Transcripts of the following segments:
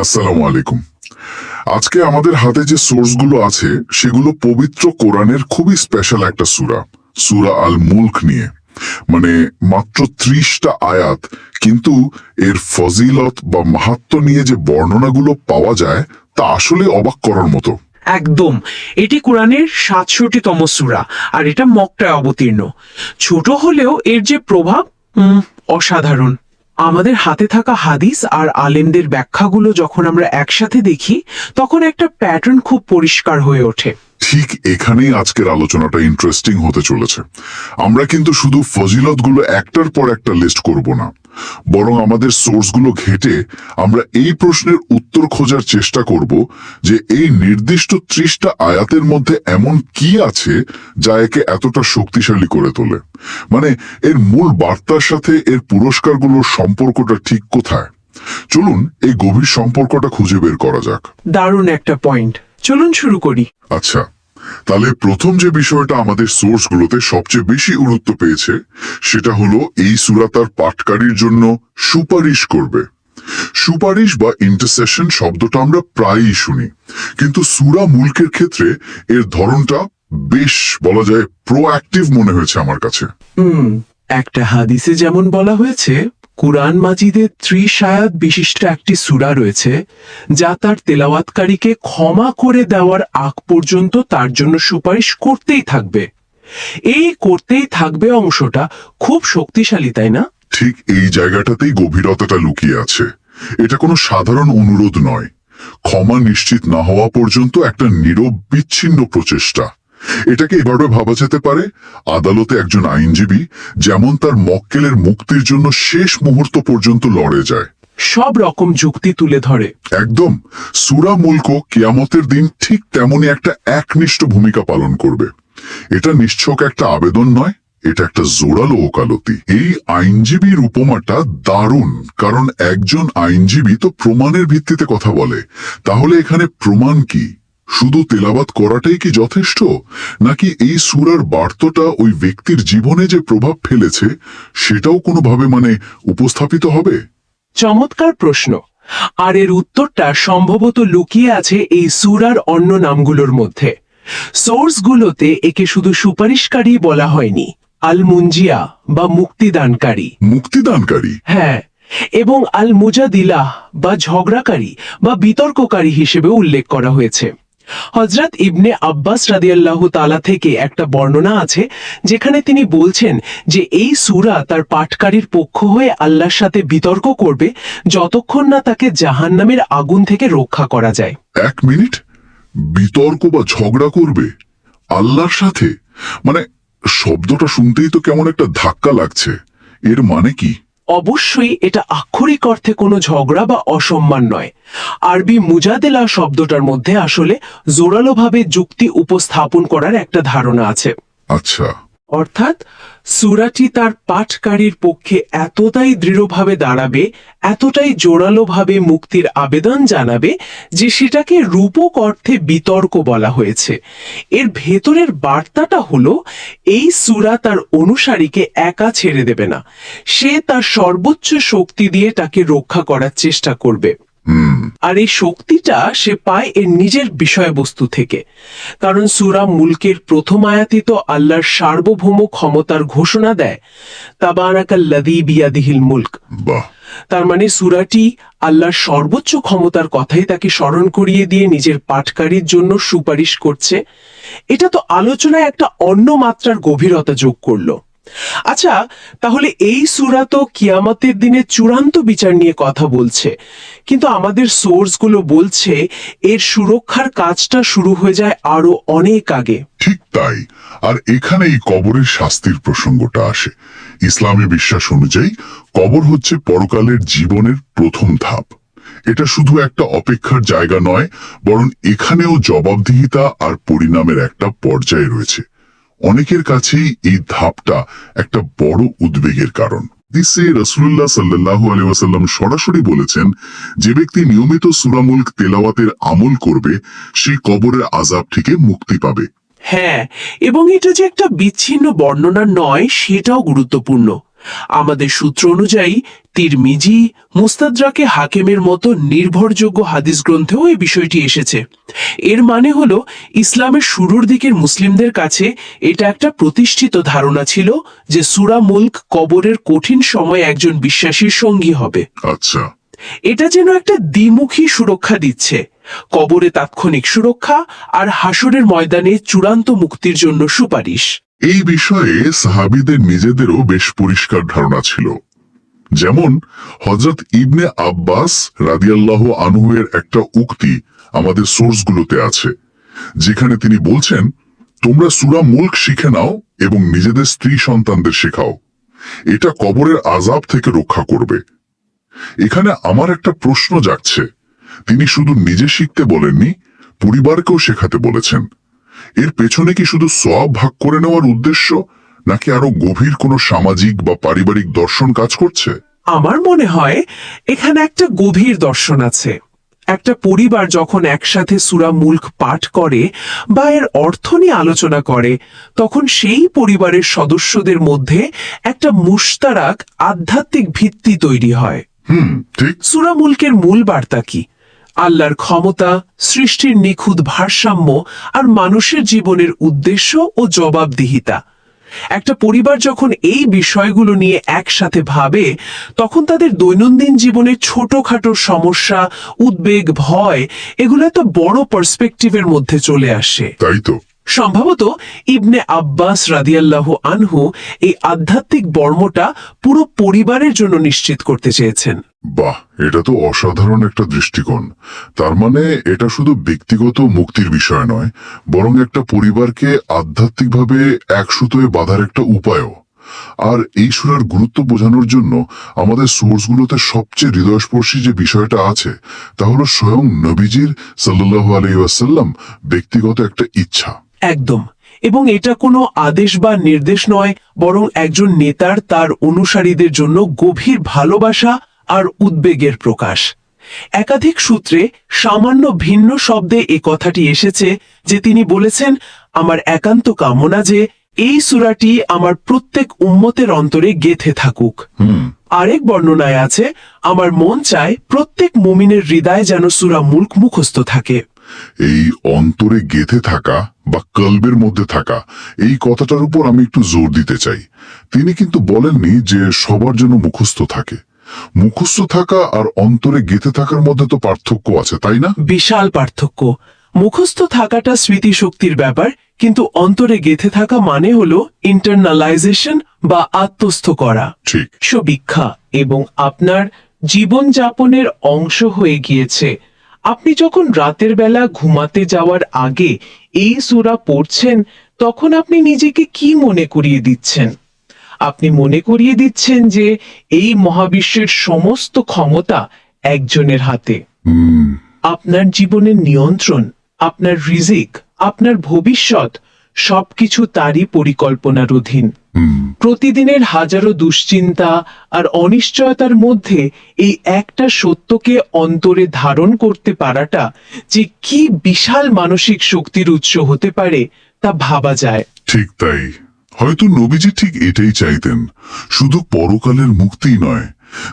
আসসালামু আলাইকুম। আজকে আমাদের হাতে যে সোর্সগুলো আছে, সেগুলো পবিত্র কোরআনের খুবই স্পেশাল একটা সুরা সুরা আল মুলক নিয়ে। মানে মাত্র ত্রিশটা আয়াত, কিন্তু এর ফজিলত বা মাহাত্ম নিয়ে যে বর্ণনাগুলো পাওয়া যায়, তা আসলে অবাক করার মতো। একদম। এটি কোরআনের সাতষট্টিতম সুরা, আর এটা মক্কায় অবতীর্ণ। ছোট হলেও এর যে প্রভাব অসাধারণ। আমাদের হাতে থাকা হাদিস আর আলেমদের ব্যাখ্যাগুলো যখন আমরা একসাথে দেখি, তখন একটা প্যাটার্ন খুব পরিষ্কার হয়ে ওঠে। ঠিক এখানেই আজকের আলোচনাটা ইন্টারেস্টিং হতে চলেছে। আমরা কিন্তু শুধু ফজিলতগুলো একটার পর একটা লিস্ট করব না, বরং আমাদের সোর্সগুলো ঘেটে আমরা এই প্রশ্নের উত্তর খোঁজার চেষ্টা করব যে এই নির্দিষ্ট ত্রিশটা আয়াতের মধ্যে এমন কি আছে যা একে এতটা শক্তিশালী করে তোলে। মানে এর মূল বার্তার সাথে এর পুরস্কারগুলোর সম্পর্কটা ঠিক কোথায়? চলুন এই গভীর সম্পর্কটা খুঁজে বের করা যাক। দারুণ একটা পয়েন্ট চলুন শুরু করি। আচ্ছা তাহলে প্রথম যে বিষয়টা আমাদের সোর্সগুলোতে সবচেয়ে বেশি গুরুত্ব পেয়েছে সেটা হলো এই সুরা তার পাঠকারীর জন্য সুপারিশ করবে। সুপারিশ বা ইন্টারসেশন শব্দটা আমরা প্রায়ই শুনি কিন্তু সুরা মুলকের ক্ষেত্রে এর ধরনটা বেশ বলা যায় প্রোঅ্যাক্টিভ মনে হয়েছে আমার কাছে। হুম একটা হাদিসে যেমন বলা হয়েছে কুরআন মাজিদে ত্রিশ আয়াত বিশিষ্ট একটি সূরা রয়েছে, যা তার তেলাওয়াতকারীকে ক্ষমা করে দেওয়ার আগ পর্যন্ত তার জন্য সুপারিশ করতেই থাকবে। এই করতেই থাকবে অংশটা খুব শক্তিশালী, তাই না? ঠিক এই জায়গাটাতেই গভীরতাটা লুকিয়ে আছে। এটা কোনো সাধারণ অনুরোধ নয়। ক্ষমা নিশ্চিত না হওয়া পর্যন্ত একটা নীরব বিচ্ছিন্ন প্রচেষ্টা। এটাকে এভাবে ভাবা যেতে পারে আদালতে একজন আইনজীবী যেমন তার মক্কেলের মুক্তির জন্য শেষ মুহূর্ত পর্যন্ত লড়ে যায়। সব রকম যুক্তি তুলে ধরে। একদম সুরা মুলক কিয়ামতের দিন ঠিক তেমনই একটা একনিষ্ঠ ভূমিকা পালন করবে। এটা নিশ্চক একটা আবেদন নয় এটা একটা জোরালো ওকালতি। এই আইনজীবীর উপমাটা দারুণ কারণ একজন আইনজীবী তো প্রমাণের ভিত্তিতে কথা বলে। তাহলে এখানে প্রমাণ কি? শুধু তেলাবাত করাটাই কি যথেষ্ট? নাকি এই সুরার বার্তাটা ওই ব্যক্তির জীবনে যে প্রভাব ফেলেছে সেটাও কোনোভাবে মানে উপস্থাপিত হবে? চমৎকার প্রশ্ন। আর এর উত্তরটা সম্ভবত লুকিয়ে আছে এই সুরার অন্য নামগুলোর মধ্যে। সোর্সগুলোতে একে শুধু সুপারিশকারী বলা হয়নি আল মুঞ্জিয়া বা মুক্তিদানকারী। মুক্তিদানকারী? হ্যাঁ এবং আল মুজাদিলাহ বা ঝগড়াকারী বা বিতর্ককারী হিসেবে উল্লেখ করা হয়েছে। হজরত ইবনে আব্বাস রাদিয়াল্লাহু তালা থেকে একটা বর্ণনা আছে, যেখানে তিনি বলছেন যে এই সূরা তার পাঠকারীর পক্ষ হয়ে আল্লাহর সাথে বিতর্ক করবে যতক্ষণ না তাকে জাহান্নামের আগুন থেকে রক্ষা করা যায়। এক মিনিট। বিতর্ক বা ঝগড়া করবে আল্লাহর সাথে? মানে শব্দটা শুনতেই তো কেমন একটা ধাক্কা লাগছে। এর মানে কি? অবশ্যই এটা আক্ষরিক অর্থে কোনো ঝগড়া বা অসম্মান নয়। আরবি মুজাদেলা শব্দটার মধ্যে আসলে জোরালোভাবে যুক্তি উপস্থাপন করার একটা ধারণা আছে। আচ্ছা। অর্থাৎ সুরাটি তার পাঠকারীর পক্ষে এতটাই দৃঢ়ভাবে দাঁড়াবে, এতটাই জোরালোভাবে মুক্তির আবেদন জানাবে যে সেটাকে রূপক অর্থে বিতর্ক বলা হয়েছে। এর ভেতরের বার্তাটা হলো, এই সুরা তার অনুসারীকে একা ছেড়ে দেবে না। সে তার সর্বোচ্চ শক্তি দিয়ে তাকে রক্ষা করার চেষ্টা করবে। আর এই শক্তিটা সে পায় এর নিজের বিষয়বস্তু থেকে। কারণ সুরা মুলকের প্রথম আয়াতি তো আল্লাহর সার্বভৌম ক্ষমতার ঘোষণা দেয় তাবারাকাল্লাযী বিয়াদিহিল মুলক। তার মানে সুরাটি আল্লাহর সর্বোচ্চ ক্ষমতার কথাই তাকে স্মরণ করিয়ে দিয়ে নিজের পাঠকারীর জন্য সুপারিশ করছে। এটা তো আলোচনায় একটা অন্য মাত্রার গভীরতা যোগ করল। আচ্ছা তাহলে এই সুরা তো কিয়ামতের দিনে চূড়ান্ত বিচার নিয়ে কথা বলছে। কিন্তু আমাদের সোর্সগুলো বলছে এর সুরক্ষার কাজটা শুরু হয়ে যায় আরও অনেক আগে। ঠিক তাই। আর এখানেই কবরের শাস্তির প্রসঙ্গটা আসে। ইসলামী বিশ্বাস অনুযায়ী কবর হচ্ছে পরকালের জীবনের প্রথম ধাপ। এটা শুধু একটা অপেক্ষার জায়গা নয়, বরং এখানেও জবাবদিহিতা আর পরিণামের একটা পর্যায় রয়েছে। অনেকের কাছেই এই ধাপটা একটা বড় উদ্বেগের কারণ। রসুল্লাহ সাল্লাহ সরাসরি বলেছেন, যে ব্যক্তি নিয়মিত সুরামুল্ক তেলাওয়াতের আমল করবে, সে কবরের আজাব থেকে মুক্তি পাবে। হ্যাঁ এবং এটা যে একটা বিচ্ছিন্ন বর্ণনা নয়, সেটাও গুরুত্বপূর্ণ। আমাদের সূত্র অনুযায়ী তিরমিজি মুস্তাদ্রাকে হাকেমের মতো নির্ভরযোগ্য হাদিস গ্রন্থেও এই বিষয়টি এসেছে। এর মানে হল ইসলামের শুরুর দিকের মুসলিমদের কাছে এটা একটা প্রতিষ্ঠিত ধারণা ছিল যে সুরা মুল্ক কবরের কঠিন সময় একজন বিশ্বাসীর সঙ্গী হবে। আচ্ছা। এটা যেন একটা দ্বিমুখী সুরক্ষা দিচ্ছে। কবরে তাৎক্ষণিক সুরক্ষা আর হাসরের ময়দানে চূড়ান্ত মুক্তির জন্য সুপারিশ। এই বিষয়ে সাহাবিদের নিজেদেরও বেশ পরিষ্কার ধারণা ছিল। যেমন হজরত ইবনে আব্বাস রাদিয়াল্লাহ আনহুয়ের একটা উক্তি আমাদের সোর্সগুলোতে আছে, যেখানে তিনি বলছেন, তোমরা সুরা মুল্ক শিখে নাও এবং নিজেদের স্ত্রী সন্তানদের শেখাও। এটা কবরের আজাব থেকে রক্ষা করবে। এখানে আমার একটা প্রশ্ন জাগছে। তিনি শুধু নিজে শিখতে বলেননি, পরিবারকেও শেখাতে বলেছেন। এর পেছনে কি শুধু সব ভাগ করে নেওয়ার উদ্দেশ্য নাকি আরও গভীর কোনো সামাজিক বা পারিবারিক দর্শন কাজ করছে? আমার মনে হয় এখানে একটা গভীর দর্শন আছে। একটা পরিবার যখন একসাথে সুরা মুল্ক পাঠ করে বা এর অর্থ নিয়ে আলোচনা করে তখন সেই পরিবারের সদস্যদের মধ্যে একটা মুশতারাক আধ্যাত্মিক ভিত্তি তৈরি হয়। হুম ঠিক। সুরা মুলকের মূল বার্তা কি? আল্লাহর ক্ষমতা সৃষ্টির নিখুঁত ভারসাম্য আর মানুষের জীবনের উদ্দেশ্য ও জবাবদিহিতা। একটা পরিবার যখন এই বিষয়গুলো নিয়ে একসাথে ভাবে তখন তাদের দৈনন্দিন জীবনের ছোটখাটো সমস্যা উদ্বেগ ভয় এগুলো একটা বড় পার্সপেক্টিভের মধ্যে চলে আসে। তাই তো। সম্ভবত ইবনে আব্বাস রাদিয়াল্লাহু আনহু এই আধ্যাত্মিক বর্মটা পুরো পরিবারের জন্য নিশ্চিত করতে চেয়েছেন। বাহ, এটা তো অসাধারণ একটা দৃষ্টিকোণ। তার মানে এটা শুধু ব্যক্তিগত মুক্তির বিষয় নয়, বরং একটা পরিবারকে আধ্যাত্মিকভাবে এক সুতোয় বাঁধার একটা উপায়ও। আর এই সুরার গুরুত্ব বোঝানোর জন্য আমাদের সোর্সগুলোতে সবচেয়ে হৃদয়স্পর্শী যে বিষয়টা আছে, তা হলো স্বয়ং নবীজির সাল্লাহ আলাইসাল্লাম ব্যক্তিগত একটা ইচ্ছা। একদম। এবং এটা কোনো আদেশ বা নির্দেশ নয়, বরং একজন নেতার তার অনুসারীদের জন্য গভীর ভালোবাসা আর উদ্বেগের প্রকাশ। একাধিক সূত্রে সামান্য ভিন্ন শব্দে এ কথাটি এসেছে যে তিনি বলেছেন আমার একান্ত কামনা যে এই সুরাটি আমার প্রত্যেক উম্মতের অন্তরে গেথে থাকুক। আরেক বর্ণনায় আছে আমার মন চায় প্রত্যেক মুমিনের হৃদয় যেন সুরা মুল্ক মুখস্থ থাকে। এই অন্তরে গেথে থাকা বা কল্বের মধ্যে থাকা এই কথাটার উপর আমি একটু জোর দিতে চাই। তিনি কিন্তু বলেননি যে সবার জন্য মুখস্থ থাকে। মুখস্থ থাকা আর অন্তরে গেথে থাকার মধ্যে তো পার্থক্য আছে তাই না? বিশাল পার্থক্য। মুখস্থ থাকাটা স্মৃতিশক্তির ব্যাপার কিন্তু অন্তরে গেথে থাকা মানে হলো ইন্টারনালাইজেশন বা আত্মস্থ করা। ঠিক। বিশ্ববিখ্যা এবং আপনার জীবনযাপনের অংশ হয়ে গিয়েছে। আপনি যখন রাতের বেলা ঘুমাতে যাওয়ার আগে এই সূরা পড়ছেন তখন আপনি নিজেকে কি মনে করিয়ে দিচ্ছেন? আপনি মনে করিয়ে দিচ্ছেন যে এই মহাবিশ্বের সমস্ত ক্ষমতা একজনের হাতে। আপনার জীবনের নিয়ন্ত্রণ আপনার রিজিক আপনার ভবিষ্যৎ সবকিছু তারই পরিকল্পনার অধীন। প্রতিদিনের হাজারো দুশ্চিন্তা আর অনিশ্চয়তার মধ্যে এই একটা সত্যকে অন্তরে ধারণ করতে পারাটা যে কি বিশাল মানসিক শক্তির উৎস হতে পারে তা ভাবা যায়। ঠিক তাই। হয়তো নবীজি ঠিক এটাই চাইতেন। শুধু পরকালের মুক্তিই নয়,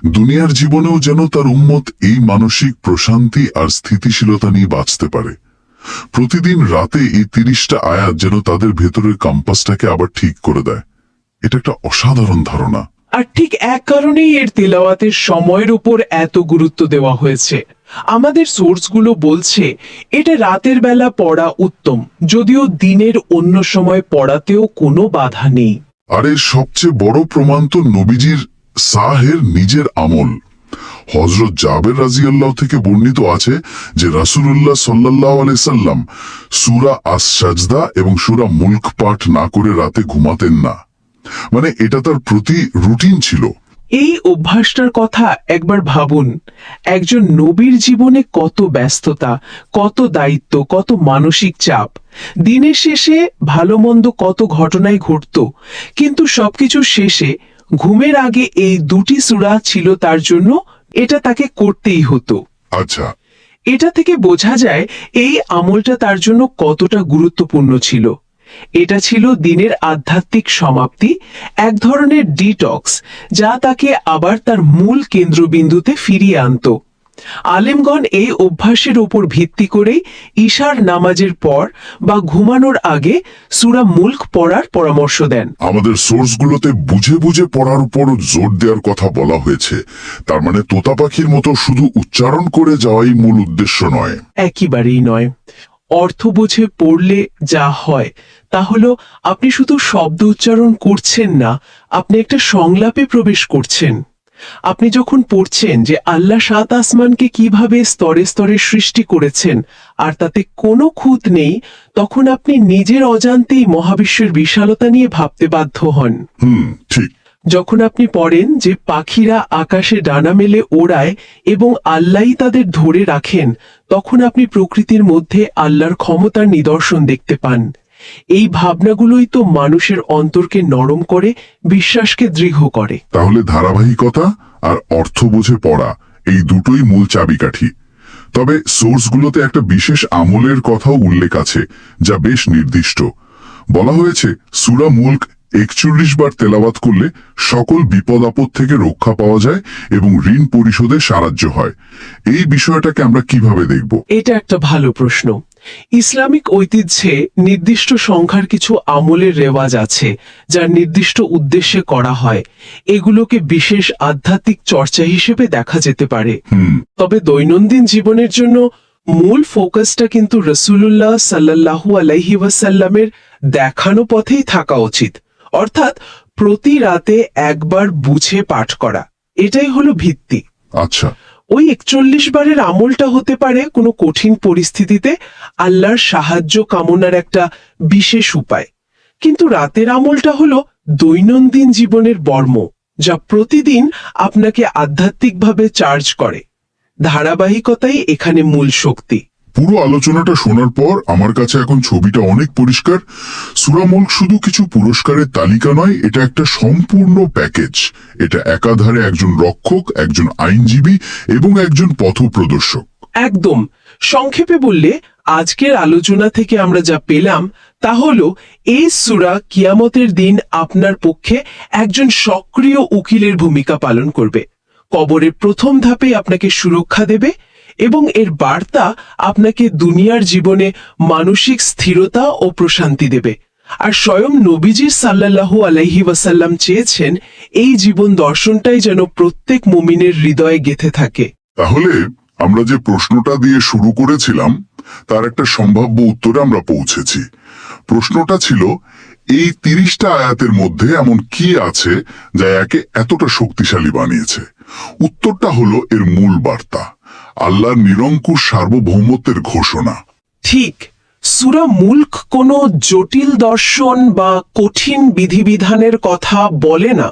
দুনিয়ার জীবনেও যেন তার উম্মত এই মানসিক প্রশান্তি আর স্থিতিশীলতা নিয়ে বাঁচতে পারে। প্রতিদিন রাতে এই তিরিশটা আয়াত যেন তাদের ভেতরের কম্পাসটাকে আবার ঠিক করে দেয়। এটা একটা অসাধারণ ধারণা। আর ঠিক এক কারণেই এর তেলাওয়াতের সময়ের উপর এত গুরুত্ব দেওয়া হয়েছে। আমাদের সোর্সগুলো বলছে, এটা রাতের বেলা পড়া উত্তম, যদিও দিনের অন্য সময় পড়াতেও কোনো বাধা নেই। আর এর সবচেয়ে বড় প্রমাণ তো নবীজির সাহের নিজের আমল। হজরত জাবের রাজিয়াল্লাহ থেকে বর্ণিত আছে যে রাসূলুল্লাহ সাল্লাহ আলাইসাল্লাম সুরা আস সাজদা এবং সুরা মুল্ক পাঠ না করে রাতে ঘুমাতেন না। মানে এটা তার প্রতি রুটিন ছিল। এই অভ্যাসটার কথা একবার ভাবুন। একজন নবীর জীবনে কত ব্যস্ততা কত দায়িত্ব কত মানসিক চাপ। দিনের শেষে ভালো মন্দ কত ঘটনাই ঘটত কিন্তু সবকিছু শেষে ঘুমের আগে এই দুটি সুরা ছিল তার জন্য এটা তাকে করতেই হতো। আচ্ছা। এটা থেকে বোঝা যায় এই আমলটা তার জন্য কতটা গুরুত্বপূর্ণ ছিল। এটা ছিল দিনের আধ্যাত্মিক সমাপ্তি এক ধরনের ডিটক্স যা তাকে আবার তার মূল কেন্দ্রবিন্দুতে ফিরিয়ে আনত। আলেমগণ এই অভ্যাসের ওপর ভিত্তি করেই ঈশার নামাজের পর বা ঘুমানোর আগে সুরা মুল্ক পড়ার পরামর্শ দেন। আমাদের সোর্সগুলোতে বুঝে বুঝে পড়ার উপর জোর দেওয়ার কথা বলা হয়েছে। তার মানে তোতা পাখির মতো শুধু উচ্চারণ করে যাওয়াই মূল উদ্দেশ্য নয়। একেবারেই নয়। অর্থ বুঝে পড়লে যা হয়, তা হলো আপনি শুধু শব্দ উচ্চারণ করছেন না, আপনি একটা সংলাপে প্রবেশ করছেন। আপনি যখন পড়ছেন যে আল্লাহ সাত আসমানকে কীভাবে স্তরে স্তরে সৃষ্টি করেছেন, আর তাতে কোনো খুঁত নেই, তখন আপনি নিজের অজান্তেই মহাবিশ্বের বিশালতা নিয়ে ভাবতে বাধ্য হন। হুম, ঠিক। যখন আপনি পড়েন যে পাখিরা আকাশে ডানা মেলে ওড়ায় এবং আল্লাহই তাদের ধরে রাখেন, তখন আপনি প্রকৃতির মধ্যে আল্লাহর ক্ষমতার নিদর্শন দেখতে পান। এই ভাবনাগুলোই তো মানুষের অন্তরকে নরম করে, বিশ্বাসকে দৃঢ় করে। তাহলে ধারাবাহিকতা আর অর্থ বুঝে পড়া এই দুটোই মূল চাবিকাঠি। তবে সোর্সগুলোতে একটা বিশেষ আমলের কথাও উল্লেখ আছে, যা বেশ নির্দিষ্ট। বলা হয়েছে, সুরা মুল্ক একচল্লিশ বার তেলাওয়াত করলে সকল বিপদ আপদ থেকে রক্ষা পাওয়া যায় এবং ঋণ পরিশোধে সাহায্য হয়। এই বিষয়টাকে আমরা কীভাবে দেখব? এটা একটা ভালো প্রশ্ন। ইসলামিক ঐতিহ্যে নির্দিষ্ট সংখ্যার কিছু আমলের রেওয়াজ আছে যা নির্দিষ্ট উদ্দেশ্যে করা হয়। এগুলোকে বিশেষ আধ্যাত্মিক চর্চা হিসেবে দেখা যেতে পারে। তবে দৈনন্দিন জীবনের জন্য মূল ফোকাসটা কিন্তু রসুল্লাহ সাল্লাহু আলাইহি ওয়াসাল্লামের দেখানো পথেই থাকা উচিত। অর্থাৎ প্রতি রাতে একবার বুঝে পাঠ করা। এটাই হলো ভিত্তি। আচ্ছা। ওই একচল্লিশ বারের আমলটা হতে পারে কোনো কঠিন পরিস্থিতিতে আল্লাহর সাহায্য কামনার একটা বিশেষ উপায়। কিন্তু রাতের আমলটা হলো দৈনন্দিন জীবনের বর্ম যা প্রতিদিন আপনাকে আধ্যাত্মিকভাবে চার্জ করে। ধারাবাহিকতাই এখানে মূল শক্তি। পুরো আলোচনাটা শোনার পর আমার কাছে এখন ছবিটা অনেক পরিষ্কার। সুরামুল্ক শুধু কিছু পুরস্কারের তালিকা নয়, এটা একটা সম্পূর্ণ প্যাকেজ। এটা একাধারে একজন রক্ষক, একজন আইনজীবী এবং একজন পথপ্রদর্শক। একদম। সংক্ষেপে বললে, আজকের আলোচনা থেকে আমরা যা পেলাম, তা হলো, এই সুরা কিয়ামতের দিন আপনার পক্ষে একজন সক্রিয় উকিলের ভূমিকা পালন করবে। কবরের প্রথম ধাপে আপনাকে সুরক্ষা দেবে এবং এর বার্তা আপনাকে দুনিয়ার জীবনে মানসিক স্থিরতা ও প্রশান্তি দেবে। আর স্বয়ং নবীজি সাল্লাল্লাহু আলাইহি ওয়াসাল্লাম চেয়েছেন এই জীবন দর্শনটাই যেন প্রত্যেক মুমিনের হৃদয়ে গেথে থাকে। তাহলে আমরা যে প্রশ্নটা দিয়ে শুরু করেছিলাম, তার একটা সম্ভাব্য উত্তরে আমরা পৌঁছেছি। প্রশ্নটা ছিল, এই তিরিশটা আয়াতের মধ্যে এমন কি আছে যা একে এতটা শক্তিশালী বানিয়েছে? উত্তরটা হলো এর মূল বার্তা। আল্লাহর নিরঙ্কুশ সার্বভৌমত্বের ঘোষণা। ঠিক সুরা মুল্ক কোনো জটিল দর্শন বা কঠিন বিধিবিধানের কথা বলে না।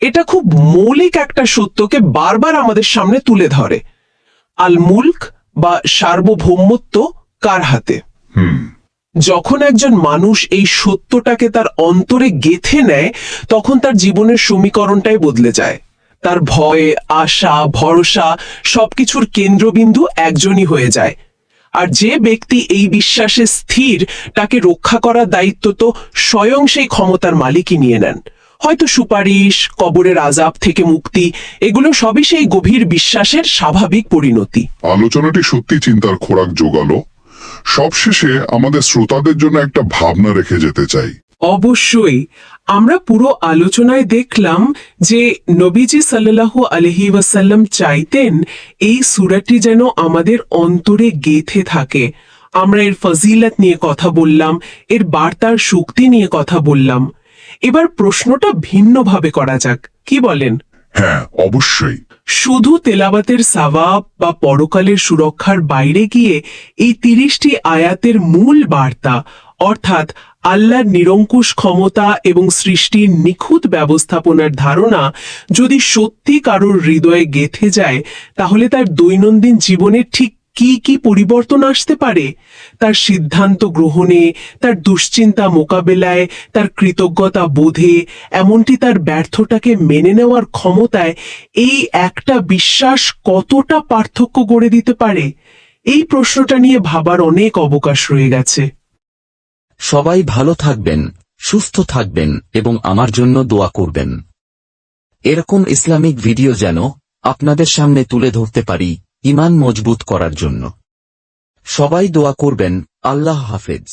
এটা খুব মৌলিক একটা সত্যকে বারবার আমাদের সামনে তুলে ধরে। আল মুল্ক বা সার্বভৌমত্ব কার হাতে? হুম। যখন একজন মানুষ এই সত্যটাকে তার অন্তরে গেথে নেয় তখন তার জীবনের সমীকরণটাই বদলে যায়। তার ভয় আশা ভরসা সবকিছুর কেন্দ্রবিন্দু একজনই হয়ে যায়। আর যে ব্যক্তি এই বিশ্বাসে স্থির তাকে রক্ষা করার দায়িত্ব তো স্বয়ং সেই ক্ষমতার মালিকই নিয়ে নেন। হয়তো সুপারিশ কবরের আজাব থেকে মুক্তি এগুলো সবই সেই গভীর বিশ্বাসের স্বাভাবিক পরিণতি। আলোচনাটি সত্যি চিন্তার খোরাক জোগালো। সবশেষে আমাদের শ্রোতাদের জন্য একটা ভাবনা রেখে যেতে চাই। অবশ্যই। আমরা পুরো আলোচনায় দেখলাম যে নবীজি সাল্লাল্লাহু আলহি ওয়াসাল্লাম চাইতেন এই সুরাটি যেন আমাদের অন্তরে গেথে থাকে। আমরা এর ফজিলত নিয়ে কথা বললাম এর বার্তার শক্তি নিয়ে কথা বললাম। এবার প্রশ্নটা ভিন্নভাবে করা যাক কি বলেন? হ্যাঁ অবশ্যই। শুধু তেলাবাতের সাবাব বা পরকালের সুরক্ষার বাইরে গিয়ে এই তিরিশটি আয়াতের মূল বার্তা অর্থাৎ আল্লাহর নিরঙ্কুশ ক্ষমতা এবং সৃষ্টির নিখুঁত ব্যবস্থাপনার ধারণা যদি সত্যি কারোর হৃদয়ে গেথে যায়, তাহলে তার দৈনন্দিন জীবনে ঠিক কি কি পরিবর্তন আসতে পারে? তার সিদ্ধান্ত গ্রহণে, তার দুশ্চিন্তা মোকাবেলায়, তার কৃতজ্ঞতা বোধে, এমনটি তার ব্যর্থটাকে মেনে নেওয়ার ক্ষমতায় এই একটা বিশ্বাস কতটা পার্থক্য গড়ে দিতে পারে? এই প্রশ্নটা নিয়ে ভাবার অনেক অবকাশ রয়ে গেছে। সবাই ভালো থাকবেন, সুস্থ থাকবেন এবং আমার জন্য দোয়া করবেন। এরকম ইসলামিক ভিডিও যেন আপনাদের সামনে তুলে ধরতে পারি ইমান মজবুত করার জন্য। সবাই দোয়া করবেন, আল্লাহ হাফেজ।